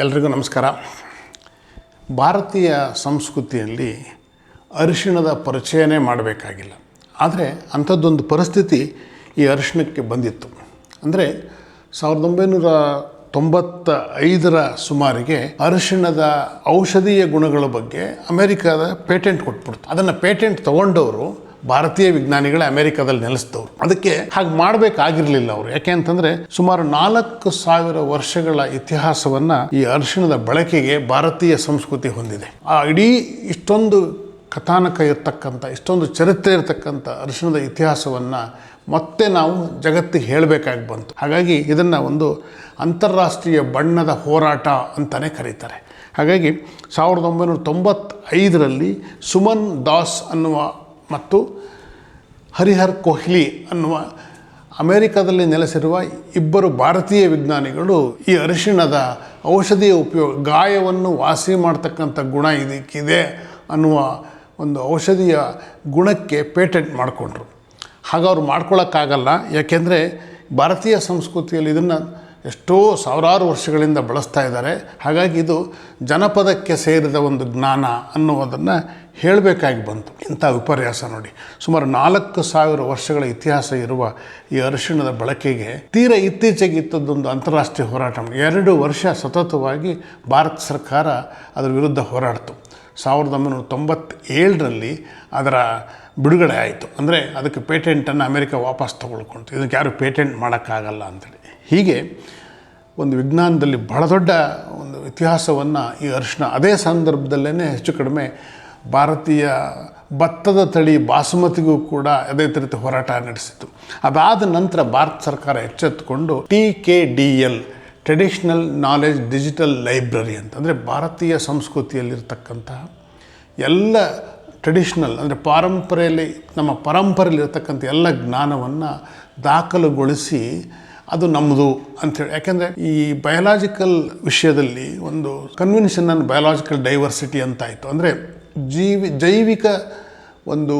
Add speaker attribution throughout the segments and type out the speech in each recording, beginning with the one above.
Speaker 1: ಎಲ್ರಿಗೂ ನಮಸ್ಕಾರ. ಭಾರತೀಯ ಸಂಸ್ಕೃತಿಯಲ್ಲಿ ಅರಿಶಿಣದ ಪರಿಚಯನೇ ಮಾಡಬೇಕಾಗಿಲ್ಲ. ಆದರೆ ಅಂಥದ್ದೊಂದು ಪರಿಸ್ಥಿತಿ ಈ ಅರಿಶಿಣಕ್ಕೆ ಬಂದಿತ್ತು. ಅಂದರೆ ಸಾವಿರದ ಒಂಬೈನೂರ ತೊಂಬತ್ತ ಐದರ ಸುಮಾರಿಗೆ ಅರಿಶಿಣದ ಔಷಧೀಯ ಗುಣಗಳ ಬಗ್ಗೆ ಅಮೆರಿಕದ ಪೇಟೆಂಟ್ ಕೊಟ್ಬಿಡ್ತು. ಅದನ್ನು ಪೇಟೆಂಟ್ ತಗೊಂಡವರು ಭಾರತೀಯ ವಿಜ್ಞಾನಿಗಳೇ ಅಮೆರಿಕದಲ್ಲಿ ನೆಲೆಸಿದವರು. ಅದಕ್ಕೆ ಹಾಗೆ ಮಾಡಬೇಕಾಗಿರಲಿಲ್ಲ ಅವರು. ಯಾಕೆ ಅಂತಂದರೆ ಸುಮಾರು ನಾಲ್ಕು ಸಾವಿರ ವರ್ಷಗಳ ಇತಿಹಾಸವನ್ನು ಈ ಅರಿಶಿಣದ ಬಳಕೆಗೆ ಭಾರತೀಯ ಸಂಸ್ಕೃತಿ ಹೊಂದಿದೆ. ಆ ಇಡೀ ಇಷ್ಟೊಂದು ಕಥಾನಕ ಇರ್ತಕ್ಕಂಥ, ಇಷ್ಟೊಂದು ಚರಿತ್ರೆ ಇರತಕ್ಕಂಥ ಅರಿಶಿಣದ ಇತಿಹಾಸವನ್ನು ಮತ್ತೆ ನಾವು ಜಗತ್ತಿಗೆ ಹೇಳಬೇಕಾಗಿ ಬಂತು. ಹಾಗಾಗಿ ಇದನ್ನು ಒಂದು ಅಂತಾರಾಷ್ಟ್ರೀಯ ಬಣ್ಣದ ಹೋರಾಟ ಅಂತಲೇ ಕರೀತಾರೆ. ಹಾಗಾಗಿ ಸಾವಿರದ ಒಂಬೈನೂರ ತೊಂಬತ್ತೈದರಲ್ಲಿ ಸುಮನ್ ದಾಸ್ ಅನ್ನುವ ಮತ್ತು ಹರಿಹರ್ ಕೊಹ್ಲಿ ಅನ್ನುವ ಅಮೆರಿಕದಲ್ಲಿ ನೆಲೆಸಿರುವ ಇಬ್ಬರು ಭಾರತೀಯ ವಿಜ್ಞಾನಿಗಳು ಈ ಅರಿಶಿಣದ ಔಷಧಿಯ ಉಪಯೋಗ ಗಾಯವನ್ನು ವಾಸಿ ಮಾಡ್ತಕ್ಕಂಥ ಗುಣ ಇದಕ್ಕಿದೆ ಅನ್ನುವ ಒಂದು ಔಷಧಿಯ ಗುಣಕ್ಕೆ ಪೇಟೆಂಟ್ ಮಾಡಿಕೊಂಡ್ರು. ಹಾಗೆ ಅವ್ರು ಮಾಡ್ಕೊಳ್ಳೋಕ್ಕಾಗಲ್ಲ ಯಾಕೆಂದರೆ ಭಾರತೀಯ ಸಂಸ್ಕೃತಿಯಲ್ಲಿ ಇದನ್ನು ಎಷ್ಟೋ ಸಾವಿರಾರು ವರ್ಷಗಳಿಂದ ಬಳಸ್ತಾ ಇದ್ದಾರೆ. ಹಾಗಾಗಿ ಇದು ಜನಪದಕ್ಕೆ ಸೇರಿದ ಒಂದು ಜ್ಞಾನ ಅನ್ನುವುದನ್ನು ಹೇಳಬೇಕಾಗಿ ಬಂತು. ಇಂಥ ವಿಪರ್ಯಾಸ ನೋಡಿ. ಸುಮಾರು ನಾಲ್ಕು ಸಾವಿರ ವರ್ಷಗಳ ಇತಿಹಾಸ ಇರುವ ಈ ಅರಿಶಿಣದ ಬಳಕೆಗೆ ತೀರ ಇತ್ತೀಚೆಗೆ ಇತ್ತದೊಂದು ಅಂತಾರಾಷ್ಟ್ರೀಯ ಹೋರಾಟ ಎರಡು ವರ್ಷ ಸತತವಾಗಿ ಭಾರತ ಸರ್ಕಾರ ಅದರ ವಿರುದ್ಧ ಹೋರಾಡ್ತು. ಸಾವಿರದ ಒಂಬೈನೂರ ತೊಂಬತ್ತೇಳರಲ್ಲಿ ಅದರ ಬಿಡುಗಡೆ ಆಯಿತು. ಅಂದರೆ ಅದಕ್ಕೆ ಪೇಟೆಂಟನ್ನು ಅಮೆರಿಕ ವಾಪಸ್ ತೊಗೊಳ್ಕೊಳ್ತು ಇದಕ್ಕೆ ಯಾರು ಪೇಟೆಂಟ್ ಮಾಡೋಕ್ಕಾಗಲ್ಲ ಅಂತೇಳಿ. ಹೀಗೆ ಒಂದು ವಿಜ್ಞಾನದಲ್ಲಿ ಬಹಳ ದೊಡ್ಡ ಒಂದು ಇತಿಹಾಸವನ್ನು ಈ ಅರಿಶಿನ ಅದೇ ಸಂದರ್ಭದಲ್ಲೇ ಹೆಚ್ಚು ಕಡಿಮೆ ಭಾರತೀಯ ಭತ್ತದ ತಳಿ ಬಾಸುಮತಿಗೂ ಕೂಡ ಅದೇ ರೀತಿ ಹೋರಾಟ ನಡೆಸಿತು ಅದಾದ ನಂತರ ಭಾರತ ಸರ್ಕಾರ ಎಚ್ಚೆತ್ತುಕೊಂಡು T K D L traditional knowledge digital library ಅಂತ, ಅಂದರೆ ಭಾರತೀಯ ಸಂಸ್ಕೃತಿಯಲ್ಲಿರ್ತಕ್ಕಂತಹ ಎಲ್ಲ ಟ್ರೆಡಿಷ್ನಲ್ ಅಂದರೆ ಪಾರಂಪರೆಯಲ್ಲಿ, ನಮ್ಮ ಪರಂಪರೆಯಲ್ಲಿರ್ತಕ್ಕಂಥ ಎಲ್ಲ ಜ್ಞಾನವನ್ನು ದಾಖಲುಗೊಳಿಸಿ ಅದು ನಮ್ಮದು ಅಂಥೇಳಿ. ಯಾಕೆಂದರೆ ಈ ಬಯಲಾಜಿಕಲ್ ವಿಷಯದಲ್ಲಿ ಒಂದು ಕನ್ವೆನ್ಷನ್ ಅನ್ನು ಬಯಲಾಜಿಕಲ್ ಡೈವರ್ಸಿಟಿ ಅಂತಾಯಿತು ಅಂದರೆ ಜೀವಿ, ಜೈವಿಕ ಒಂದು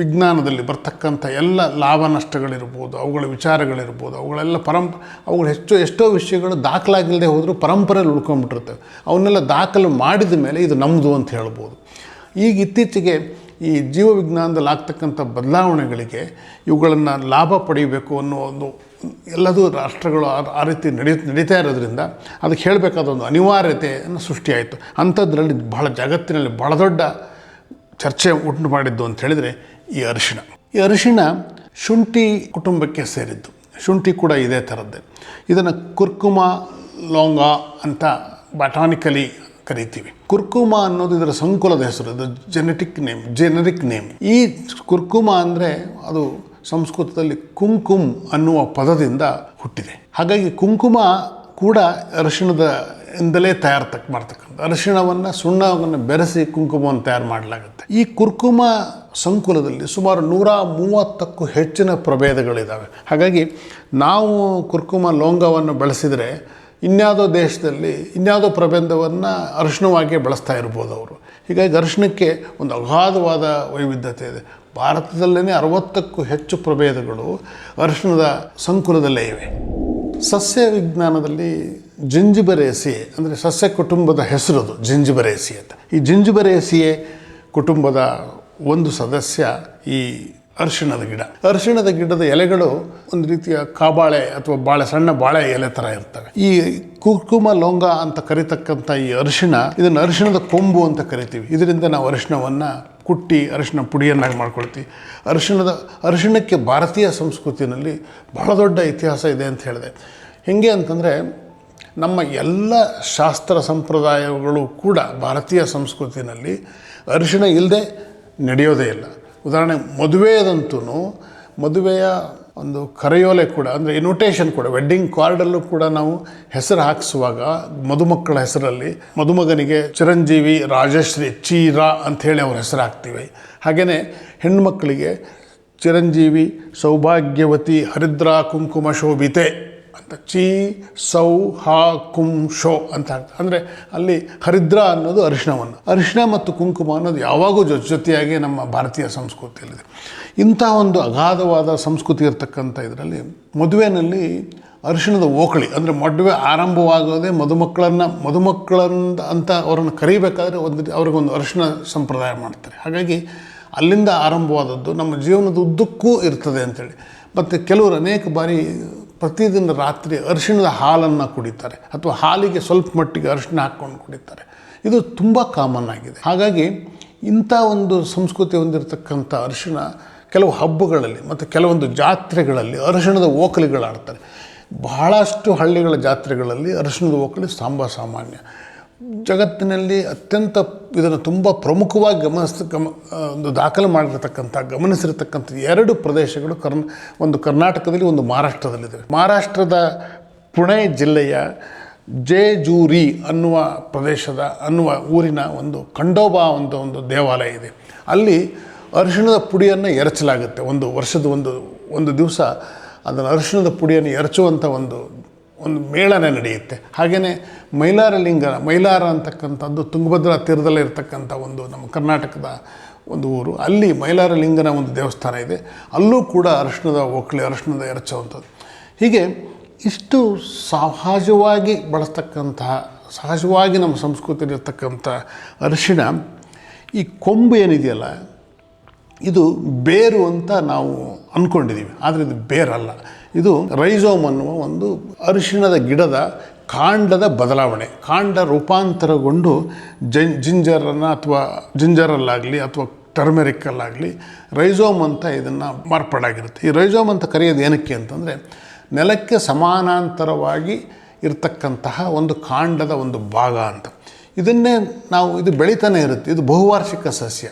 Speaker 1: ವಿಜ್ಞಾನದಲ್ಲಿ ಬರ್ತಕ್ಕಂಥ ಎಲ್ಲ ಲಾಭ ನಷ್ಟಗಳಿರ್ಬೋದು, ಅವುಗಳ ವಿಚಾರಗಳಿರ್ಬೋದು, ಅವುಗಳೆಲ್ಲ ಪರಂಪ, ಅವುಗಳು ಹೆಚ್ಚು ಎಷ್ಟೋ ವಿಷಯಗಳು ದಾಖಲಾಗಿಲ್ಲದೆ ಹೋದರೂ ಪರಂಪರೆಯಲ್ಲಿ ಉಳ್ಕೊಂಡ್ಬಿಟ್ಟಿರ್ತವೆ. ಅವನ್ನೆಲ್ಲ ದಾಖಲು ಮಾಡಿದ ಮೇಲೆ ಇದು ನಮ್ಮದು ಅಂತ ಹೇಳ್ಬೋದು. ಈಗ ಇತ್ತೀಚೆಗೆ ಈ ಜೀವವಿಜ್ಞಾನದಲ್ಲಿ ಆಗ್ತಕ್ಕಂಥ ಬದಲಾವಣೆಗಳಿಗೆ ಇವುಗಳನ್ನು ಲಾಭ ಪಡೆಯಬೇಕು ಅನ್ನೋ ಒಂದು ಎಲ್ಲದೂ ರಾಷ್ಟ್ರಗಳು ಆ- ರೀತಿ ನಡೆಯುತ್ತೆ ನಡೀತಾ ಇರೋದ್ರಿಂದ ಅದಕ್ಕೆ ಹೇಳಬೇಕಾದ ಒಂದು ಅನಿವಾರ್ಯತೆಯನ್ನು ಸೃಷ್ಟಿಯಾಯಿತು. ಅಂಥದ್ರಲ್ಲಿ ಬಹಳ ಜಗತ್ತಿನಲ್ಲಿ ಬಹಳ ದೊಡ್ಡ ಚರ್ಚೆ ಉಂಟು ಮಾಡಿದ್ದು ಅಂತ ಹೇಳಿದರೆ ಈ ಅರಿಶಿಣ. ಈ ಅರಿಶಿಣ ಶುಂಠಿ ಕುಟುಂಬಕ್ಕೆ ಸೇರಿದ್ದು. ಶುಂಠಿ ಕೂಡ ಇದೇ ಥರದ್ದೇ. ಇದನ್ನು ಕುರ್ಕುಮ ಲೋಂಗ ಅಂತ ಬಟಾನಿಕಲಿ ಕರಿತೀವಿ. ಕುರ್ಕುಮ ಅನ್ನೋದು ಇದರ ಸಂಕುಲದ ಹೆಸರು. ಇದು ಜೆನೆಟಿಕ್ ನೇಮ್ ಜೆನರಿಕ್ ನೇಮ್ ಈ ಕುರ್ಕುಮ ಅಂದರೆ ಅದು ಸಂಸ್ಕೃತದಲ್ಲಿ ಕುಂಕುಮ್ ಅನ್ನುವ ಪದದಿಂದ ಹುಟ್ಟಿದೆ. ಹಾಗಾಗಿ ಕುಂಕುಮ ಕೂಡ ಅರಿಶಿಣದ ಇಂದಲೇ ತಯಾರು ತಕ್ಕ ಮಾಡ್ತಕ್ಕಂಥ, ಅರಿಶಿಣವನ್ನು ಸುಣ್ಣವನ್ನು ಬೆರೆಸಿ ಕುಂಕುಮವನ್ನು ತಯಾರು ಮಾಡಲಾಗುತ್ತೆ. ಈ ಕುರ್ಕುಮ ಸಂಕುಲದಲ್ಲಿ ಸುಮಾರು ನೂರ ಮೂವತ್ತಕ್ಕೂ ಹೆಚ್ಚಿನ ಪ್ರಭೇದಗಳಿದ್ದಾವೆ ಹಾಗಾಗಿ ನಾವು ಕುರ್ಕುಮ ಲೋಂಗವನ್ನು ಬಳಸಿದರೆ ಇನ್ಯಾವುದೋ ದೇಶದಲ್ಲಿ ಇನ್ಯಾವುದೋ ಪ್ರಬಂಧವನ್ನು ಅರಿಶಿಣವಾಗಿ ಬಳಸ್ತಾ ಇರ್ಬೋದು ಅವರು. ಹೀಗಾಗಿ ಅರಿಶಿಣಕ್ಕೆ ಒಂದು ಅಗಾಧವಾದ ವೈವಿಧ್ಯತೆ ಇದೆ. ಭಾರತದಲ್ಲೇ ಅರವತ್ತಕ್ಕೂ ಹೆಚ್ಚು ಪ್ರಭೇದಗಳು ಅರಿಶಿಣದ ಸಂಕುಲದಲ್ಲೇ ಇವೆ. ಸಸ್ಯ ವಿಜ್ಞಾನದಲ್ಲಿ ಜಿಂಜಿಬರೇಸಿಯೆ ಅಂದರೆ ಸಸ್ಯ ಕುಟುಂಬದ ಹೆಸರದು ಜಿಂಜಿಬರೇಸಿ ಅಂತ. ಈ ಜಿಂಜಿಬರೇಸಿಯೆ ಕುಟುಂಬದ ಒಂದು ಸದಸ್ಯ ಈ ಅರಿಶಿಣದ ಗಿಡ. ಅರಿಶಿಣದ ಗಿಡದ ಎಲೆಗಳು ಒಂದು ರೀತಿಯ ಕಾಬಾಳೆ ಅಥವಾ ಬಾಳೆ, ಸಣ್ಣ ಬಾಳೆ ಎಲೆ ಥರ ಇರ್ತವೆ. ಈ ಕುರ್ಕುಮ ಲೋಂಗ ಅಂತ ಕರಿತಕ್ಕಂಥ ಈ ಅರಿಶಿಣ, ಇದನ್ನು ಅರಿಶಿಣದ ಕೊಂಬು ಅಂತ ಕರಿತೀವಿ. ಇದರಿಂದ ನಾವು ಅರಿಶಿಣವನ್ನು ಕುಟ್ಟಿ, ಅರಿಶಿಣ ಪುಡಿಯನ್ನಾಗಿ ಮಾಡ್ಕೊಳ್ತೀವಿ. ಅರಿಶಿಣದ, ಅರಿಶಿಣಕ್ಕೆ ಭಾರತೀಯ ಸಂಸ್ಕೃತಿಯಲ್ಲಿ ಬಹಳ ದೊಡ್ಡ ಇತಿಹಾಸ ಇದೆ ಅಂತ ಹೇಳಿದೆ. ಹೇಗೆ ಅಂತಂದರೆ, ನಮ್ಮ ಎಲ್ಲ ಶಾಸ್ತ್ರ ಸಂಪ್ರದಾಯಗಳು ಕೂಡ ಭಾರತೀಯ ಸಂಸ್ಕೃತಿನಲ್ಲಿ ಅರಿಶಿಣ ಇಲ್ಲದೆ ನಡೆಯೋದೇ ಇಲ್ಲ. ಉದಾಹರಣೆ ಮದುವೆಯದಂತೂ ಮದುವೆಯ ಒಂದು ಕರೆಯೋಲೆ ಕೂಡ, ಅಂದರೆ ಇನ್ವಿಟೇಷನ್ ಕೂಡ ವೆಡ್ಡಿಂಗ್ ಕಾರ್ಡಲ್ಲೂ ಕೂಡ ನಾವು ಹೆಸರು ಹಾಕಿಸುವಾಗ, ಮದುಮಕ್ಕಳ ಹೆಸರಲ್ಲಿ ಮದುಮಗನಿಗೆ ಚಿರಂಜೀವಿ ರಾಜಶ್ರೀ ಚೀರಾ ಅಂಥೇಳಿ ಅವ್ರ ಹೆಸರು ಹಾಕ್ತೀವಿ. ಹಾಗೆಯೇ ಹೆಣ್ಣುಮಕ್ಕಳಿಗೆ ಚಿರಂಜೀವಿ ಸೌಭಾಗ್ಯವತಿ ಹರಿದ್ರಾ ಕುಂಕುಮ ಶೋಭಿತೆ ಅಂತ ಚಿ ಸೌ ಹಾ ಕುಂ ಶೋ ಅಂತ ಆಗ್ತದೆ ಅಂದರೆ ಅಲ್ಲಿ ಹರಿದ್ರ ಅನ್ನೋದು ಅರಿಶಿಣವನ್ನು. ಅರಿಶಿಣ ಮತ್ತು ಕುಂಕುಮ ಅನ್ನೋದು ಯಾವಾಗೂ ಜೊತೆ ಜೊತೆಯಾಗಿ ನಮ್ಮ ಭಾರತೀಯ ಸಂಸ್ಕೃತಿಯಲ್ಲಿದೆ. ಇಂಥ ಒಂದು ಅಗಾಧವಾದ ಸಂಸ್ಕೃತಿ ಇರತಕ್ಕಂಥ ಇದರಲ್ಲಿ ಮದುವೆಯಲ್ಲಿ ಅರಿಶಿಣದ ಓಕಳಿ, ಅಂದರೆ ಮದುವೆ ಆರಂಭವಾಗೋದೇ ಮದುಮಕ್ಕಳನ್ನು, ಮದುಮಕ್ಕಳಂದ ಅಂತ ಅವರನ್ನು ಕರೀಬೇಕಾದ್ರೆ ಒಂದು ಅವ್ರಿಗೊಂದು ಅರಿಶಿಣ ಸಂಪ್ರದಾಯ ಮಾಡ್ತಾರೆ. ಹಾಗಾಗಿ ಅಲ್ಲಿಂದ ಆರಂಭವಾದದ್ದು ನಮ್ಮ ಜೀವನದ ಉದ್ದಕ್ಕೂ ಇರ್ತದೆ ಅಂತೇಳಿ. ಮತ್ತು ಕೆಲವರು ಅನೇಕ ಬಾರಿ ಪ್ರತಿದಿನ ರಾತ್ರಿ ಅರಿಶಿಣದ ಹಾಲನ್ನು ಕುಡಿತಾರೆ ಅಥವಾ ಹಾಲಿಗೆ ಸ್ವಲ್ಪ ಮಟ್ಟಿಗೆ ಅರಿಶಿಣ ಹಾಕ್ಕೊಂಡು ಕುಡಿತಾರೆ. ಇದು ತುಂಬ ಕಾಮನ್ ಆಗಿದೆ. ಹಾಗಾಗಿ ಇಂಥ ಒಂದು ಸಂಸ್ಕೃತಿ ಹೊಂದಿರತಕ್ಕಂಥ ಅರಿಶಿಣ ಕೆಲವು ಹಬ್ಬಗಳಲ್ಲಿ ಮತ್ತು ಕೆಲವೊಂದು ಜಾತ್ರೆಗಳಲ್ಲಿ ಅರಿಶಿಣದ ಓಕಲಿಗಳಾಡ್ತಾರೆ. ಬಹಳಷ್ಟು ಹಳ್ಳಿಗಳ ಜಾತ್ರೆಗಳಲ್ಲಿ ಅರಿಶಿಣದ ಓಕಲಿ ಸಾಂಬ ಸಾಮಾನ್ಯ. ಜಗತ್ತಿನಲ್ಲಿ ಅತ್ಯಂತ ಇದನ್ನು ತುಂಬ ಪ್ರಮುಖವಾಗಿ ಗಮನಿಸ್ತ ಗಮ ಒಂದು ದಾಖಲು ಮಾಡಿರತಕ್ಕಂಥ, ಗಮನಿಸಿರತಕ್ಕಂಥ ಎರಡು ಪ್ರದೇಶಗಳು ಕರ್ನ ಒಂದು ಕರ್ನಾಟಕದಲ್ಲಿ, ಒಂದು ಮಹಾರಾಷ್ಟ್ರದಲ್ಲಿದೆ ಮಹಾರಾಷ್ಟ್ರದ ಪುಣೆ ಜಿಲ್ಲೆಯ ಜೇಜೂರಿ ಅನ್ನುವ ಪ್ರದೇಶದ ಅನ್ನುವ ಊರಿನ ಒಂದು ಖಂಡೋಬಾ ಒಂದು ಒಂದು ದೇವಾಲಯ ಇದೆ. ಅಲ್ಲಿ ಅರಿಶಿಣದ ಪುಡಿಯನ್ನು ಎರಚಲಾಗುತ್ತೆ. ಒಂದು ವರ್ಷದ ಒಂದು ಒಂದು ದಿವಸ ಅದನ್ನು ಅರಿಶಿಣದ ಪುಡಿಯನ್ನು ಎರಚುವಂಥ ಒಂದು ಒಂದು ಮೇಳನೆ ನಡೆಯುತ್ತೆ. ಹಾಗೆಯೇ ಮೈಲಾರ ಲಿಂಗ ಮೈಲಾರ ಅಂತಕ್ಕಂಥದ್ದು ತುಂಗಭದ್ರಾ ತೀರದಲ್ಲೇ ಇರತಕ್ಕಂಥ ಒಂದು ನಮ್ಮ ಕರ್ನಾಟಕದ ಒಂದು ಊರು. ಅಲ್ಲಿ ಮೈಲಾರ ಲಿಂಗನ ಒಂದು ದೇವಸ್ಥಾನ ಇದೆ. ಅಲ್ಲೂ ಕೂಡ ಅರಿಶಿಣದ ಒಕ್ಕಳಿ ಅರಿಶಿಣದ ಎರಚುವಂಥದ್ದು. ಹೀಗೆ ಇಷ್ಟು ಸಹಜವಾಗಿ ಬಳಸ್ತಕ್ಕಂತಹ ಸಹಜವಾಗಿ ನಮ್ಮ ಸಂಸ್ಕೃತಿಯಲ್ಲಿರ್ತಕ್ಕಂಥ ಅರಿಶಿಣ ಈ ಕೊಂಬು ಏನಿದೆಯಲ್ಲ ಇದು ಬೇರು ಅಂತ ನಾವು ಅಂದ್ಕೊಂಡಿದ್ದೀವಿ ಆದರೆ ಇದು ಬೇರಲ್ಲ. ಇದು ರೈಸೋಮ್ ಅನ್ನುವ ಒಂದು ಅರಿಶಿಣದ ಗಿಡದ ಕಾಂಡದ ಬದಲಾವಣೆ. ಕಾಂಡ ರೂಪಾಂತರಗೊಂಡು ಜಿ ಜಿಂಜರನ್ನು ಅಥವಾ ಜಿಂಜರಲ್ಲಾಗಲಿ ಅಥವಾ ಟರ್ಮೆರಿಕಲ್ಲಾಗಲಿ ರೈಸೋಮ್ ಅಂತ ಇದನ್ನು ಮಾರ್ಪಾಡಾಗಿರುತ್ತೆ. ಈ ರೈಸೋಮ್ ಅಂತ ಕರೆಯೋದು ಏನಕ್ಕೆ ಅಂತಂದರೆ ನೆಲಕ್ಕೆ ಸಮಾನಾಂತರವಾಗಿ ಇರತಕ್ಕಂತಹ ಒಂದು ಕಾಂಡದ ಒಂದು ಭಾಗ ಅಂತ. ಇದನ್ನೇ ನಾವು, ಇದು ಬೆಳೀತಾನೆ ಇರುತ್ತೆ. ಇದು ಬಹುವಾರ್ಷಿಕ ಸಸ್ಯ.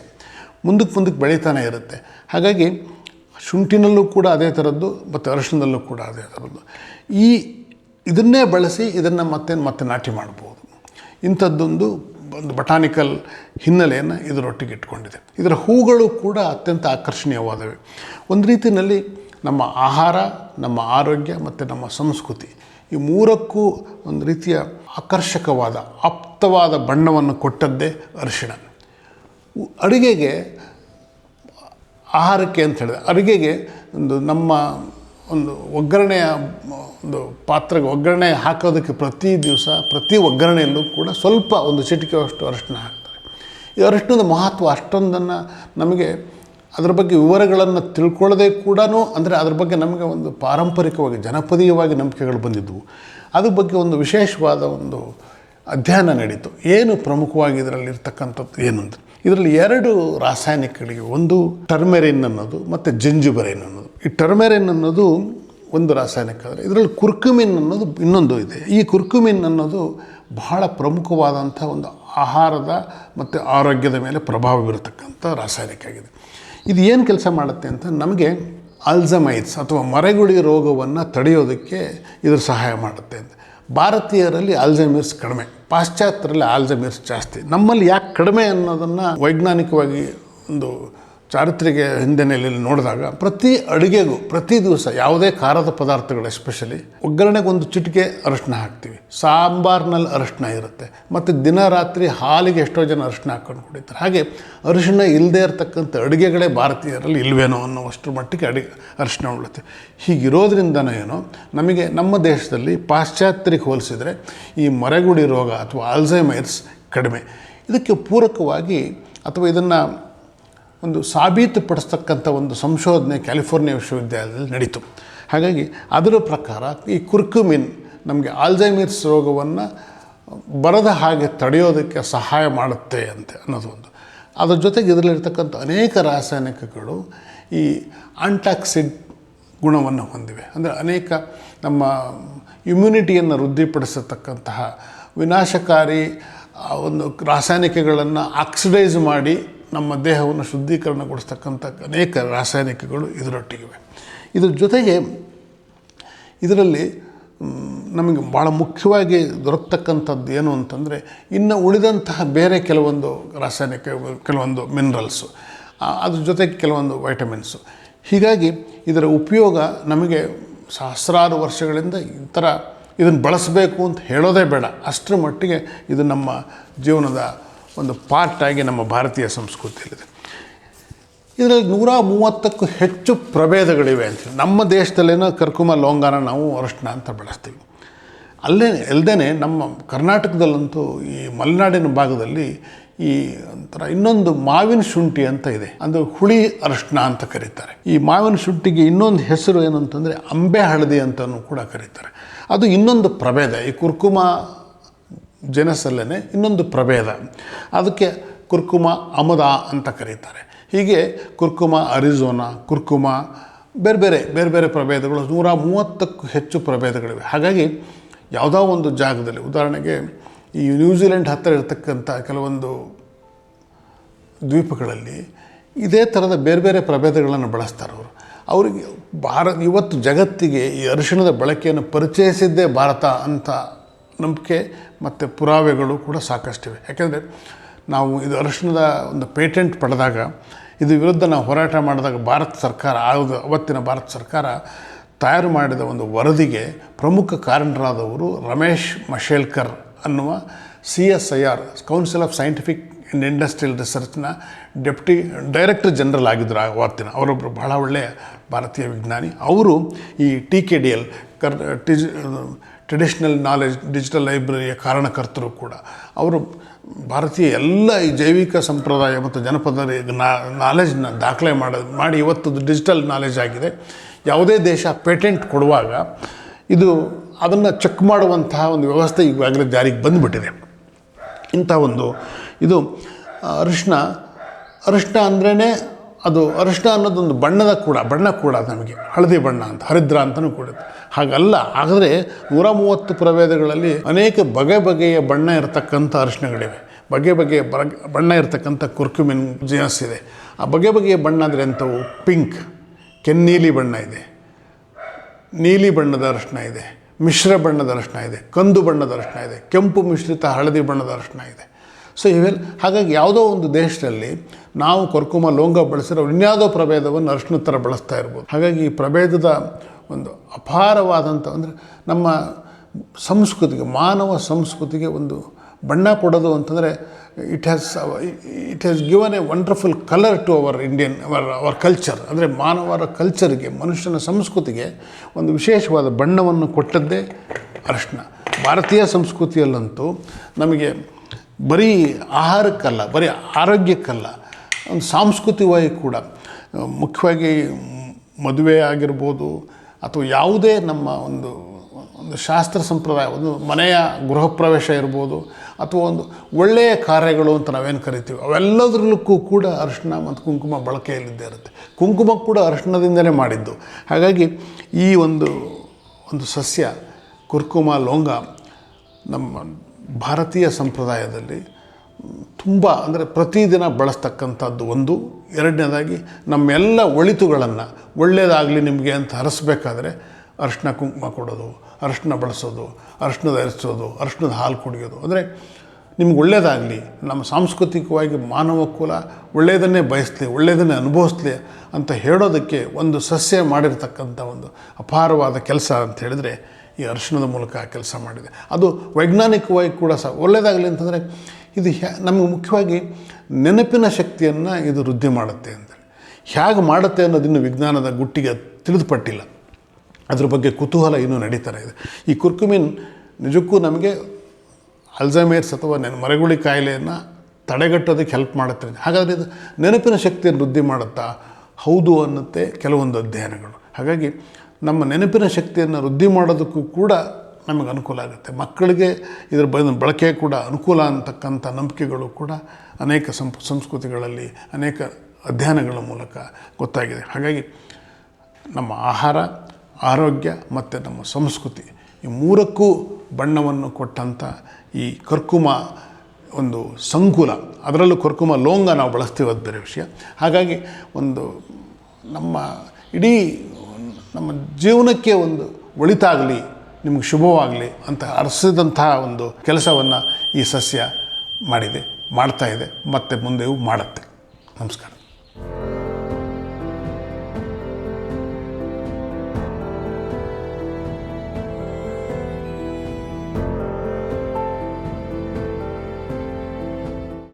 Speaker 1: ಮುಂದಕ್ಕೆ ಮುಂದಕ್ಕೆ ಬೆಳೀತಾನೆ ಇರುತ್ತೆ. ಹಾಗಾಗಿ ಶುಂಠಿನಲ್ಲೂ ಕೂಡ ಅದೇ ಥರದ್ದು, ಮತ್ತು ಅರಶಿನದಲ್ಲೂ ಕೂಡ ಅದೇ ಥರದ್ದು. ಈ ಇದನ್ನೇ ಬಳಸಿ ಇದನ್ನು ಮತ್ತೆ ಮತ್ತೆ ನಾಟಿ ಮಾಡ್ಬೋದು. ಇಂಥದ್ದೊಂದು ಒಂದು ಬಟಾನಿಕಲ್ ಹಿನ್ನೆಲೆಯನ್ನು ಇದರೊಟ್ಟಿಗೆ ಇಟ್ಕೊಂಡಿದೆ. ಇದರ ಹೂಗಳು ಕೂಡ ಅತ್ಯಂತ ಆಕರ್ಷಣೀಯವಾದವೆ. ಒಂದು ರೀತಿಯಲ್ಲಿ ನಮ್ಮ ಆಹಾರ, ನಮ್ಮ ಆರೋಗ್ಯ ಮತ್ತು ನಮ್ಮ ಸಂಸ್ಕೃತಿ ಈ ಮೂರಕ್ಕೂ ಒಂದು ರೀತಿಯ ಆಕರ್ಷಕವಾದ, ಆಪ್ತವಾದ ಬಣ್ಣವನ್ನು ಕೊಟ್ಟದ್ದೇ ಅರಿಶಿಣ. ಅಡುಗೆಗೆ ಆಹಾರಕ್ಕೆ ಅಂತ ಹೇಳಿದೆ. ಅಡುಗೆಗೆ ಒಂದು ನಮ್ಮ ಒಂದು ಒಗ್ಗರಣೆಯ ಒಂದು ಪಾತ್ರೆಗೆ ಒಗ್ಗರಣೆ ಹಾಕೋದಕ್ಕೆ ಪ್ರತಿ ದಿವಸ, ಪ್ರತಿ ಒಗ್ಗರಣೆಯಲ್ಲೂ ಕೂಡ ಸ್ವಲ್ಪ ಒಂದು ಚಿಟಿಕೆಯಷ್ಟು ಅರಿಶಿನ ಹಾಕ್ತಾರೆ. ಈ ಅರಿಶಿನದ ಮಹತ್ವ ಅಷ್ಟೊಂದನ್ನು ನಮಗೆ ಅದರ ಬಗ್ಗೆ ವಿವರಗಳನ್ನು ತಿಳ್ಕೊಳ್ಳದೆ ಕೂಡ ಅಂದರೆ ಅದ್ರ ಬಗ್ಗೆ ನಮಗೆ ಒಂದು ಪಾರಂಪರಿಕವಾಗಿ, ಜನಪದೀಯವಾಗಿ ನಂಬಿಕೆಗಳು ಬಂದಿದ್ದವು ಅದ್ರ ಬಗ್ಗೆ ಒಂದು ವಿಶೇಷವಾದ ಒಂದು ಅಧ್ಯಯನ ನಡೀತು. ಏನು ಪ್ರಮುಖವಾಗಿ ಇದರಲ್ಲಿ ಇರ್ತಕ್ಕಂಥದ್ದು ಏನು ಅಂತ. ಇದರಲ್ಲಿ ಎರಡು ರಾಸಾಯನಿಕಗಳಿಗೆ, ಒಂದು ಟರ್ಮೆರಿನ್ ಅನ್ನೋದು ಮತ್ತು ಜಂಜುಬರೇನ್ ಅನ್ನೋದು. ಈ ಟರ್ಮೆರಿನ್ ಅನ್ನೋದು ಒಂದು ರಾಸಾಯನಿಕ ಆದರೆ ಇದರಲ್ಲಿ ಕುರ್ಕುಮಿನ್ ಅನ್ನೋದು ಇನ್ನೊಂದು ಇದೆ. ಈ ಕುರ್ಕುಮಿನ್ ಅನ್ನೋದು ಬಹಳ ಪ್ರಮುಖವಾದಂಥ ಒಂದು ಆಹಾರದ ಮತ್ತು ಆರೋಗ್ಯದ ಮೇಲೆ ಪ್ರಭಾವ ಬೀರತಕ್ಕಂಥ ರಾಸಾಯನಿಕ ಆಗಿದೆ. ಇದು ಏನು ಕೆಲಸ ಮಾಡುತ್ತೆ ಅಂತ ನಮಗೆ ಅಲ್ಝಮೈಟ್ಸ್ ಅಥವಾ ಮರೆಗುಳಿ ರೋಗವನ್ನು ತಡೆಯೋದಕ್ಕೆ ಇದು ಸಹಾಯ ಮಾಡುತ್ತೆ ಅಂತ. ಭಾರತೀಯರಲ್ಲಿ ಆಲ್ಝೈಮರ್ಸ್ ಕಡಿಮೆ ಪಾಶ್ಚಾತ್ಯರಲ್ಲಿ ಆಲ್ಝೈಮರ್ಸ್ ಜಾಸ್ತಿ. ನಮ್ಮಲ್ಲಿ ಯಾಕೆ ಕಡಿಮೆ ಅನ್ನೋದನ್ನು ವೈಜ್ಞಾನಿಕವಾಗಿ ಒಂದು ಚಾರಿತ್ರಿಕ ಹಿನ್ನೆಲೆಯಲ್ಲಿ ನೋಡಿದಾಗ ಪ್ರತಿ ಅಡುಗೆಗೂ, ಪ್ರತಿ ದಿವಸ ಯಾವುದೇ ಖಾರದ ಪದಾರ್ಥಗಳು ಎಸ್ಪೆಷಲಿ ಒಗ್ಗರಣೆಗೆ ಒಂದು ಚಿಟಿಕೆ ಅರಿಶಿನ ಹಾಕ್ತೀವಿ. ಸಾಂಬಾರ್ನಲ್ಲಿ ಅರಿಶಿನ ಇರುತ್ತೆ. ಮತ್ತು ದಿನ ರಾತ್ರಿ ಹಾಲಿಗೆ ಎಷ್ಟೋ ಜನ ಅರಿಶಿನ ಹಾಕ್ಕೊಂಡು ಕುಡಿತಾರೆ. ಹಾಗೆ ಅರಿಶಿನ ಇಲ್ಲದೇ ಇರತಕ್ಕಂಥ ಅಡುಗೆಗಳೇ ಭಾರತೀಯರಲ್ಲಿ ಇಲ್ವೇನೋ ಅನ್ನೋವಷ್ಟರ ಮಟ್ಟಿಗೆ ಅಡುಗೆ ಅರಿಶಿನ ಉಳುತ್ತೆ. ಹೀಗಿರೋದ್ರಿಂದನೋ ಏನೋ ನಮಗೆ ನಮ್ಮ ದೇಶದಲ್ಲಿ ಪಾಶ್ಚಾತ್ಯರಿಗೆ ಹೋಲಿಸಿದರೆ ಈ ಮರೆಗುಡಿ ರೋಗ ಅಥವಾ ಆಲ್ಝೈಮೈರ್ಸ್ ಕಡಿಮೆ. ಇದಕ್ಕೆ ಪೂರಕವಾಗಿ ಅಥವಾ ಇದನ್ನು ಒಂದು ಸಾಬೀತುಪಡಿಸ್ತಕ್ಕಂಥ ಒಂದು ಸಂಶೋಧನೆ ಕ್ಯಾಲಿಫೋರ್ನಿಯಾ ವಿಶ್ವವಿದ್ಯಾಲಯದಲ್ಲಿ ನಡೀತು. ಹಾಗಾಗಿ ಅದರ ಪ್ರಕಾರ ಈ ಕುರ್ಕುಮಿನ್ ನಮಗೆ ಆಲ್ಝೈಮರ್ಸ್ ರೋಗವನ್ನು ಬರದ ಹಾಗೆ ತಡೆಯೋದಕ್ಕೆ ಸಹಾಯ ಮಾಡುತ್ತೆ ಅಂತೆ ಅನ್ನೋದು ಒಂದು. ಅದರ ಜೊತೆಗೆ ಇದರಲ್ಲಿರ್ತಕ್ಕಂಥ ಅನೇಕ ರಾಸಾಯನಿಕಗಳು ಈ ಆಂಟಾಕ್ಸಿಡ್ ಗುಣವನ್ನು ಹೊಂದಿವೆ. ಅಂದರೆ ಅನೇಕ ನಮ್ಮ ಇಮ್ಯುನಿಟಿಯನ್ನು ವೃದ್ಧಿಪಡಿಸತಕ್ಕಂತಹ ವಿನಾಶಕಾರಿ ಒಂದು ರಾಸಾಯನಿಕಗಳನ್ನು ಆಕ್ಸಿಡೈಸ್ ಮಾಡಿ ನಮ್ಮ ದೇಹವನ್ನು ಶುದ್ಧೀಕರಣಗೊಳಿಸ್ತಕ್ಕಂಥ ಅನೇಕ ರಾಸಾಯನಿಕಗಳು ಇದರೊಟ್ಟಿಗಿವೆ. ಇದ್ರ ಜೊತೆಗೆ ಇದರಲ್ಲಿ ನಮಗೆ ಭಾಳ ಮುಖ್ಯವಾಗಿ ದೊರಕ್ತಕ್ಕಂಥದ್ದು ಏನು ಅಂತಂದರೆ, ಇನ್ನು ಉಳಿದಂತಹ ಬೇರೆ ಕೆಲವೊಂದು ರಾಸಾಯನಿಕ, ಕೆಲವೊಂದು ಮಿನರಲ್ಸು ಅದ್ರ ಜೊತೆಗೆ ಕೆಲವೊಂದು ವೈಟಮಿನ್ಸು. ಹೀಗಾಗಿ ಇದರ ಉಪಯೋಗ ನಮಗೆ ಸಹಸ್ರಾರು ವರ್ಷಗಳಿಂದ ಈ ಥರ ಇದನ್ನು ಬಳಸಬೇಕು ಅಂತ ಹೇಳೋದೇ ಬೇಡ. ಅಷ್ಟರ ಮಟ್ಟಿಗೆ ಇದು ನಮ್ಮ ಜೀವನದ ಒಂದು ಪಾರ್ಟ್ ಆಗಿ ನಮ್ಮ ಭಾರತೀಯ ಸಂಸ್ಕೃತಿಯಲ್ಲಿದೆ. ಇದರಲ್ಲಿ ನೂರ ಮೂವತ್ತಕ್ಕೂ ಹೆಚ್ಚು ಪ್ರಭೇದಗಳಿವೆ ಅಂತ ನಮ್ಮ ದೇಶದಲ್ಲೇನೋ ಕರ್ಕುಮ, ಲೋಂಗಾನ ನಾವು ಅರಶಿನ ಅಂತ ಬಳಸ್ತೀವಿ. ಅಲ್ಲೇ ಅಲ್ಲದೇ ನಮ್ಮ ಕರ್ನಾಟಕದಲ್ಲಂತೂ ಈ ಮಲೆನಾಡಿನ ಭಾಗದಲ್ಲಿ ಈ ಒಂಥರ ಇನ್ನೊಂದು ಮಾವಿನ ಶುಂಠಿ ಅಂತ ಇದೆ. ಅದು ಹುಳಿ ಅರಶಿನ ಅಂತ ಕರೀತಾರೆ. ಈ ಮಾವಿನ ಶುಂಠಿಗೆ ಇನ್ನೊಂದು ಹೆಸರು ಏನು ಅಂತಂದರೆ ಅಂಬೆ ಹಳದಿ ಅಂತಲೂ ಕೂಡ ಕರೀತಾರೆ. ಅದು ಇನ್ನೊಂದು ಪ್ರಭೇದ. ಈ ಕುರ್ಕುಮ ಜನಸಲ್ಲೇ ಇನ್ನೊಂದು ಪ್ರಭೇದ. ಅದಕ್ಕೆ ಕುರ್ಕುಮ ಅಮದ ಅಂತ ಕರೀತಾರೆ. ಹೀಗೆ ಕುರ್ಕುಮ, ಅರಿಜೋನಾ, ಕುರ್ಕುಮ, ಬೇರೆ ಬೇರೆ ಬೇರೆ ಬೇರೆ ಪ್ರಭೇದಗಳು ನೂರ ಮೂವತ್ತಕ್ಕೂ ಹೆಚ್ಚು ಪ್ರಭೇದಗಳಿವೆ. ಹಾಗಾಗಿ ಯಾವುದೋ ಒಂದು ಜಾಗದಲ್ಲಿ, ಉದಾಹರಣೆಗೆ ಈ ನ್ಯೂಜಿಲೆಂಡ್ ಹತ್ತಿರ ಇರತಕ್ಕಂಥ ಕೆಲವೊಂದು ದ್ವೀಪಗಳಲ್ಲಿ ಇದೇ ಥರದ ಬೇರೆ ಬೇರೆ ಪ್ರಭೇದಗಳನ್ನು ಬಳಸ್ತಾರೆ ಅವರು. ಅವರಿಗೆ ಭಾರತ, ಇವತ್ತು ಜಗತ್ತಿಗೆ ಈ ಅರಿಶಿಣದ ಬಳಕೆಯನ್ನು ಪರಿಚಯಿಸಿದ್ದೇ ಭಾರತ ಅಂತ ನಂಬಿಕೆ ಮತ್ತು ಪುರಾವೆಗಳು ಕೂಡ ಸಾಕಷ್ಟಿವೆ ಯಾಕೆಂದರೆ ನಾವು ಇದು ಅರಿಶಿಣದ ಒಂದು ಪೇಟೆಂಟ್ ಪಡೆದಾಗ ಇದು ವಿರುದ್ಧ ನಾವು ಹೋರಾಟ ಮಾಡಿದಾಗ ಭಾರತ ಸರ್ಕಾರ ಆಗ ಅವತ್ತಿನ ಭಾರತ ಸರ್ಕಾರ ತಯಾರು ಮಾಡಿದ ಒಂದು ವರದಿಗೆ ಪ್ರಮುಖ ಕಾರಣರಾದವರು ರಮೇಶ್ ಮಶೇಲ್ಕರ್ ಅನ್ನುವ C S I R council of scientific in industrial ರಿಸರ್ಚ್ನ deputy director general ಆಗಿದ್ದರು ಅವತ್ತಿನ ಅವರೊಬ್ಬರು ಬಹಳ ಒಳ್ಳೆಯ ಭಾರತೀಯ ವಿಜ್ಞಾನಿ. ಅವರು ಈ ಟಿ ಕೆ ಡಿ ಎಲ್, ಕರ್ ಟಿಜ್ ಟ್ರೆಡಿಷ್ನಲ್ ನಾಲೆಜ್ ಡಿಜಿಟಲ್ ಲೈಬ್ರರಿಯ ಕಾರಣಕರ್ತರು ಕೂಡ. ಅವರು ಭಾರತೀಯ ಎಲ್ಲ ಈ ಜೈವಿಕ ಸಂಪ್ರದಾಯ ಮತ್ತು ಜನಪದ ನಾಲೆಜ್ನ ದಾಖಲೆ ಮಾಡ, ಮಾಡಿ ಇವತ್ತು ಡಿಜಿಟಲ್ ನಾಲೆಜ್ ಆಗಿದೆ. ಯಾವುದೇ ದೇಶ ಪೇಟೆಂಟ್ ಕೊಡುವಾಗ ಇದು ಅದನ್ನು ಚೆಕ್ ಮಾಡುವಂತಹ ಒಂದು ವ್ಯವಸ್ಥೆ ಈಗಾಗಲೇ ಜಾರಿಗೆ ಬಂದುಬಿಟ್ಟಿದೆ. ಇಂಥ ಒಂದು ಇದು ಅರಿಶಿನ ಅರಿಶಿನ ಅಂದ್ರೇ ಅದು ಅರಿಶಿಣ ಅನ್ನೋದೊಂದು ಬಣ್ಣದ ಕೂಡ, ಬಣ್ಣ ಕೂಡ ನಮಗೆ. ಹಳದಿ ಬಣ್ಣ ಅಂತ, ಹರಿದ್ರ ಅಂತಲೂ ಕೂಡ ಹಾಗಲ್ಲ ಆದರೆ ನೂರ ಮೂವತ್ತು ಪ್ರಭೇದಗಳಲ್ಲಿ ಅನೇಕ ಬಗೆ ಬಗೆಯ ಬಣ್ಣ ಇರತಕ್ಕಂಥ ಅರಿಶಿಣಗಳಿವೆ ಬಗೆ ಬಗೆಯ ಬಣ್ಣ ಇರತಕ್ಕಂಥ ಕುರ್ಕುಮಿನ್ ಜಿನಸ್ ಇದೆ. ಆ ಬಗೆ ಬಗೆಯ ಬಣ್ಣ ಅಂದರೆ ಎಂಥವು? ಪಿಂಕ್, ಕೆನ್ನೀಲಿ ಬಣ್ಣ ಇದೆ. ನೀಲಿ ಬಣ್ಣದ ಅರಿಶಿಣ ಇದೆ. ಮಿಶ್ರ ಬಣ್ಣದ ಅರಿಶಿಣ ಇದೆ. ಕಂದು ಬಣ್ಣದ ಅರಿಶಿಣ ಇದೆ. ಕೆಂಪು ಮಿಶ್ರಿತ ಹಳದಿ ಬಣ್ಣದ ಅರಿಶಿಣ ಇದೆ. ಸೊ ಇವೆಲ್ಲ ಹಾಗಾಗಿ ಯಾವುದೋ ಒಂದು ದೇಶದಲ್ಲಿ ನಾವು ಕೊರ್ಕುಮ ಲೋಂಗ ಬಳಸಿರೋ ಇನ್ಯಾವುದೋ ಪ್ರಭೇದವನ್ನು ಅರಿಶಿನ ಥರ ಬಳಸ್ತಾ ಇರ್ಬೋದು. ಹಾಗಾಗಿ ಈ ಪ್ರಭೇದದ ಒಂದು ಅಪಾರವಾದಂಥ ಅಂದರೆ ನಮ್ಮ ಸಂಸ್ಕೃತಿಗೆ, ಮಾನವ ಸಂಸ್ಕೃತಿಗೆ ಒಂದು ಬಣ್ಣ ಕೊಡೋದು ಅಂತಂದರೆ it has it has given a wonderful colour to our Indian our our culture ಅಂದರೆ ಮಾನವರ ಕಲ್ಚರ್ಗೆ ಮನುಷ್ಯನ ಸಂಸ್ಕೃತಿಗೆ ಒಂದು ವಿಶೇಷವಾದ ಬಣ್ಣವನ್ನು ಕೊಟ್ಟದ್ದೇ ಅರಿಶಿನ. ಭಾರತೀಯ ಸಂಸ್ಕೃತಿಯಲ್ಲಂತೂ ನಮಗೆ ಬರೀ ಆಹಾರಕ್ಕಲ್ಲ, ಬರೀ ಆರೋಗ್ಯಕ್ಕಲ್ಲ, ಒಂದು ಸಾಂಸ್ಕೃತಿಕವಾಗಿ ಕೂಡ, ಮುಖ್ಯವಾಗಿ ಮದುವೆ ಆಗಿರ್ಬೋದು ಅಥವಾ ಯಾವುದೇ ನಮ್ಮ ಒಂದು ಒಂದು ಶಾಸ್ತ್ರ ಸಂಪ್ರದಾಯ, ಒಂದು ಮನೆಯ ಗೃಹ ಪ್ರವೇಶ ಇರ್ಬೋದು ಅಥವಾ ಒಂದು ಒಳ್ಳೆಯ ಕಾರ್ಯಗಳು ಅಂತ ನಾವೇನು ಕರಿತೀವಿ ಅವೆಲ್ಲದರಲ್ಲಕ್ಕೂ ಕೂಡ ಅರಿಶಿನ ಮತ್ತು ಕುಂಕುಮ ಬಳಕೆಯಲ್ಲಿದ್ದೇ ಇರುತ್ತೆ. ಕುಂಕುಮ ಕೂಡ ಅರಿಶಿಣದಿಂದಲೇ ಮಾಡಿದ್ದು. ಹಾಗಾಗಿ ಈ ಒಂದು ಒಂದು ಸಸ್ಯ, ಕುರ್ಕುಮ ಲೋಂಗ ನಮ್ಮ ಭಾರತೀಯ ಸಂಪ್ರದಾಯದಲ್ಲಿ ತುಂಬ, ಅಂದರೆ ಪ್ರತಿದಿನ ಬಳಸ್ತಕ್ಕಂಥದ್ದು ಒಂದು. ಎರಡನೇದಾಗಿ, ನಮ್ಮೆಲ್ಲ ಒಳಿತುಗಳನ್ನು ಒಳ್ಳೆಯದಾಗಲಿ ನಿಮಗೆ ಅಂತ ಹರಿಸ್ಬೇಕಾದ್ರೆ ಅರಿಶಿನ ಕುಂಕುಮ ಕೊಡೋದು ಅರಿಶಿನ ಬಳಸೋದು ಅರಿಶಿನದ ಎರಿಸೋದು ಅರಿಶಿನದ ಹಾಲು ಕುಡಿಯೋದು. ಅಂದರೆ ನಿಮ್ಗೆ ಒಳ್ಳೆಯದಾಗಲಿ ನಮ್ಮ ಸಾಂಸ್ಕೃತಿಕವಾಗಿ ಮಾನವ ಕುಲ ಒಳ್ಳೆಯದನ್ನೇ ಬಯಸಲಿ ಒಳ್ಳೆಯದನ್ನೇ ಅನುಭವಿಸ್ಲಿ ಅಂತ ಹೇಳೋದಕ್ಕೆ ಒಂದು ಸಸ್ಯ ಮಾಡಿರ್ತಕ್ಕಂಥ ಒಂದು ಅಪಾರವಾದ ಕೆಲಸ ಅಂತ ಹೇಳಿದರೆ ಈ ಅರಿಶಿಣದ ಮೂಲಕ ಕೆಲಸ ಮಾಡಿದೆ. ಅದು ವೈಜ್ಞಾನಿಕವಾಗಿ ಕೂಡ ಸಹ ಒಳ್ಳೆಯದಾಗಲಿ ಅಂತಂದರೆ ಇದು ಹ್ಯಾ, ನಮಗೆ ಮುಖ್ಯವಾಗಿ ನೆನಪಿನ ಶಕ್ತಿಯನ್ನು ಇದು ವೃದ್ಧಿ ಮಾಡುತ್ತೆ ಅಂತೇಳಿ. ಹೇಗೆ ಮಾಡುತ್ತೆ ಅನ್ನೋದಿನ್ನು ವಿಜ್ಞಾನದ ಗುಟ್ಟಿಗೆ ತಿಳಿದುಪಟ್ಟಿಲ್ಲ. ಅದ್ರ ಬಗ್ಗೆ ಕುತೂಹಲ ಇನ್ನೂ ನಡೀತಾರೆ ಇದೆ. ಈ ಕುರ್ಕುಮಿನ್ ನಿಜಕ್ಕೂ ನಮಗೆ ಅಲ್ಝಮೇರ್ಸ್ ಅಥವಾ ನೆನ, ಮರಗುಳಿ ಕಾಯಿಲೆಯನ್ನು ತಡೆಗಟ್ಟೋದಕ್ಕೆ ಹೆಲ್ಪ್ ಮಾಡುತ್ತೆ. ಹಾಗಾದರೆ ಇದು ನೆನಪಿನ ಶಕ್ತಿಯನ್ನು ವೃದ್ಧಿ ಮಾಡುತ್ತಾ? ಹೌದು ಅನ್ನತ್ತೆ ಕೆಲವೊಂದು ಅಧ್ಯಯನಗಳು. ಹಾಗಾಗಿ ನಮ್ಮ ನೆನಪಿನ ಶಕ್ತಿಯನ್ನು ವೃದ್ಧಿ ಮಾಡೋದಕ್ಕೂ ಕೂಡ ನಮಗೆ ಅನುಕೂಲ ಆಗುತ್ತೆ. ಮಕ್ಕಳಿಗೆ ಇದರ ಬಳಕೆ ಕೂಡ ಅನುಕೂಲ ಅಂತಕ್ಕಂಥ ನಂಬಿಕೆಗಳು ಕೂಡ ಅನೇಕ ಸಂಪ್, ಸಂಸ್ಕೃತಿಗಳಲ್ಲಿ ಅನೇಕ ಅಧ್ಯಯನಗಳ ಮೂಲಕ ಗೊತ್ತಾಗಿದೆ. ಹಾಗಾಗಿ ನಮ್ಮ ಆಹಾರ, ಆರೋಗ್ಯ ಮತ್ತು ನಮ್ಮ ಸಂಸ್ಕೃತಿ ಈ ಮೂರಕ್ಕೂ ಬಣ್ಣವನ್ನು ಕೊಟ್ಟಂಥ ಈ ಕರ್ಕುಮ ಒಂದು ಸಂಕುಲ, ಅದರಲ್ಲೂ ಕರ್ಕುಮ ಲೋಂಗ ನಾವು ಬಳಸ್ತೀವಿ ಅದು ಬೇರೆ ವಿಷಯ. ಹಾಗಾಗಿ ಒಂದು ನಮ್ಮ ಇಡೀ ನಮ್ಮ ಜೀವನಕ್ಕೆ ಒಂದು ಒಳಿತಾಗಲಿ, ನಿಮಗೆ ಶುಭವಾಗಲಿ ಅಂತ ಅರಸಿದಂತಹ ಒಂದು ಕೆಲಸವನ್ನು ಈ ಸಸ್ಯ ಮಾಡಿದೆ, ಮಾಡ್ತಾ ಇದೆ, ಮತ್ತು ಮುಂದೆಯೂ ಮಾಡುತ್ತೆ. ನಮಸ್ಕಾರ.